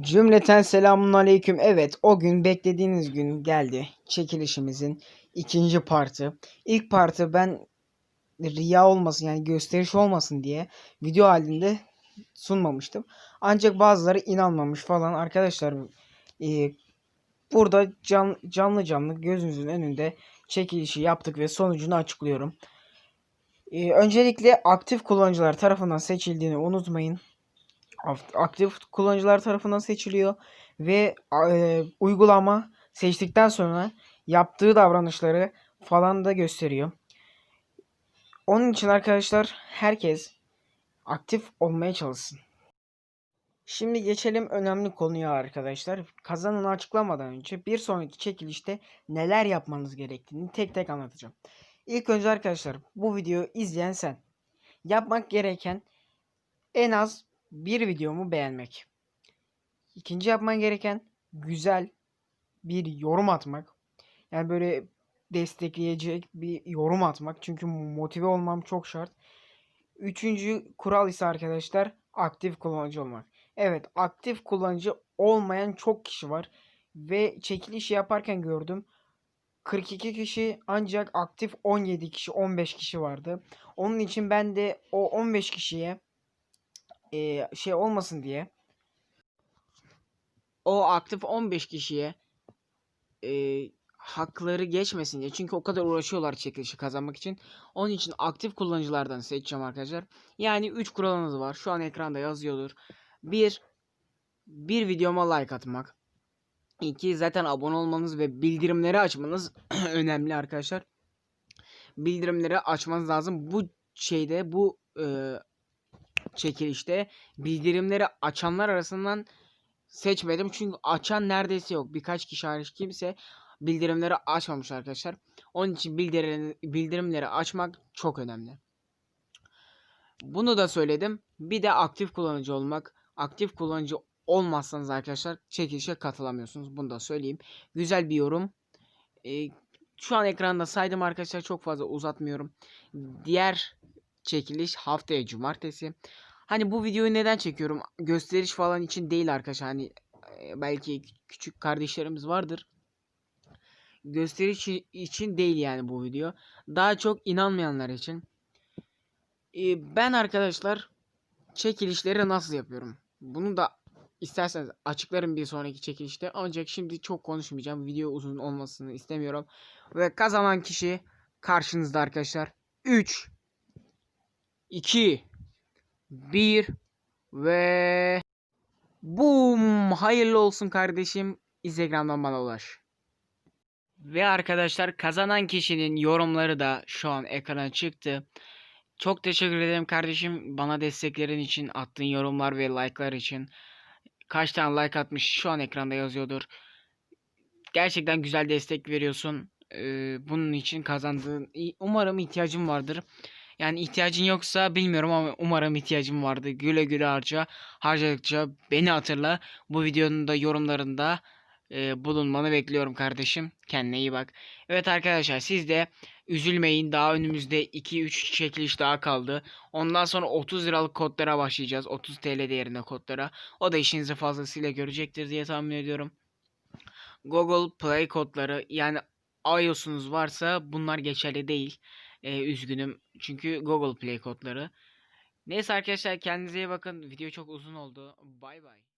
Cümleten selamun aleyküm. Evet o gün beklediğiniz gün geldi. Çekilişimizin ikinci partı. İlk partı ben riya olmasın yani gösteriş olmasın diye video halinde sunmamıştım. Ancak bazıları inanmamış falan arkadaşlar. E, burada can, canlı canlı gözünüzün önünde çekilişi yaptık ve sonucunu açıklıyorum. E, öncelikle aktif kullanıcılar tarafından seçildiğini unutmayın aktif kullanıcılar tarafından seçiliyor ve e, uygulama seçtikten sonra yaptığı davranışları falan da gösteriyor. Onun için arkadaşlar herkes aktif olmaya çalışsın. Şimdi geçelim önemli konuya arkadaşlar. Kazananı açıklamadan önce bir sonraki çekilişte neler yapmanız gerektiğini tek tek anlatacağım. İlk önce arkadaşlar bu videoyu izleyen sen. Yapmak gereken en az bir videomu beğenmek. İkinci yapman gereken güzel bir yorum atmak. Yani böyle destekleyecek bir yorum atmak. Çünkü motive olmam çok şart. Üçüncü kural ise arkadaşlar aktif kullanıcı olmak. Evet aktif kullanıcı olmayan çok kişi var. Ve çekiliş yaparken gördüm. 42 kişi ancak aktif 17 kişi 15 kişi vardı. Onun için ben de o 15 kişiye e, şey olmasın diye o aktif 15 kişiye e, hakları geçmesin diye. Çünkü o kadar uğraşıyorlar çekilişi kazanmak için. Onun için aktif kullanıcılardan seçeceğim arkadaşlar. Yani 3 kuralınız var. Şu an ekranda yazıyordur. 1 bir videoma like atmak. 2 zaten abone olmanız ve bildirimleri açmanız önemli arkadaşlar. Bildirimleri açmanız lazım. Bu şeyde bu e, çekilişte bildirimleri açanlar arasından seçmedim. Çünkü açan neredeyse yok. Birkaç kişi hariç kimse bildirimleri açmamış arkadaşlar. Onun için bildirim, bildirimleri açmak çok önemli. Bunu da söyledim. Bir de aktif kullanıcı olmak. Aktif kullanıcı olmazsanız arkadaşlar çekilişe katılamıyorsunuz. Bunu da söyleyeyim. Güzel bir yorum. Ee, şu an ekranda saydım arkadaşlar. Çok fazla uzatmıyorum. Diğer çekiliş haftaya cumartesi. Hani bu videoyu neden çekiyorum? Gösteriş falan için değil arkadaşlar. Hani e, belki küçük kardeşlerimiz vardır. Gösteriş için değil yani bu video. Daha çok inanmayanlar için. Ee, ben arkadaşlar çekilişleri nasıl yapıyorum? Bunu da isterseniz açıklarım bir sonraki çekilişte. Ancak şimdi çok konuşmayacağım. Video uzun olmasını istemiyorum. Ve kazanan kişi karşınızda arkadaşlar. 3 2 1 ve boom hayırlı olsun kardeşim Instagram'dan bana ulaş. Ve arkadaşlar kazanan kişinin yorumları da şu an ekrana çıktı. Çok teşekkür ederim kardeşim bana desteklerin için attığın yorumlar ve like'lar için. Kaç tane like atmış şu an ekranda yazıyordur. Gerçekten güzel destek veriyorsun. Ee, bunun için kazandığın umarım ihtiyacım vardır. Yani ihtiyacın yoksa bilmiyorum ama umarım ihtiyacım vardı. Güle güle harca. Harcadıkça beni hatırla. Bu videonun da yorumlarında e, bulunmanı bekliyorum kardeşim. Kendine iyi bak. Evet arkadaşlar siz de üzülmeyin. Daha önümüzde 2-3 çekiliş daha kaldı. Ondan sonra 30 liralık kodlara başlayacağız. 30 TL değerinde kodlara. O da işinizi fazlasıyla görecektir diye tahmin ediyorum. Google Play kodları yani iOS'unuz varsa bunlar geçerli değil. Ee, üzgünüm. Çünkü Google Play kodları. Neyse arkadaşlar kendinize iyi bakın. Video çok uzun oldu. Bay bay.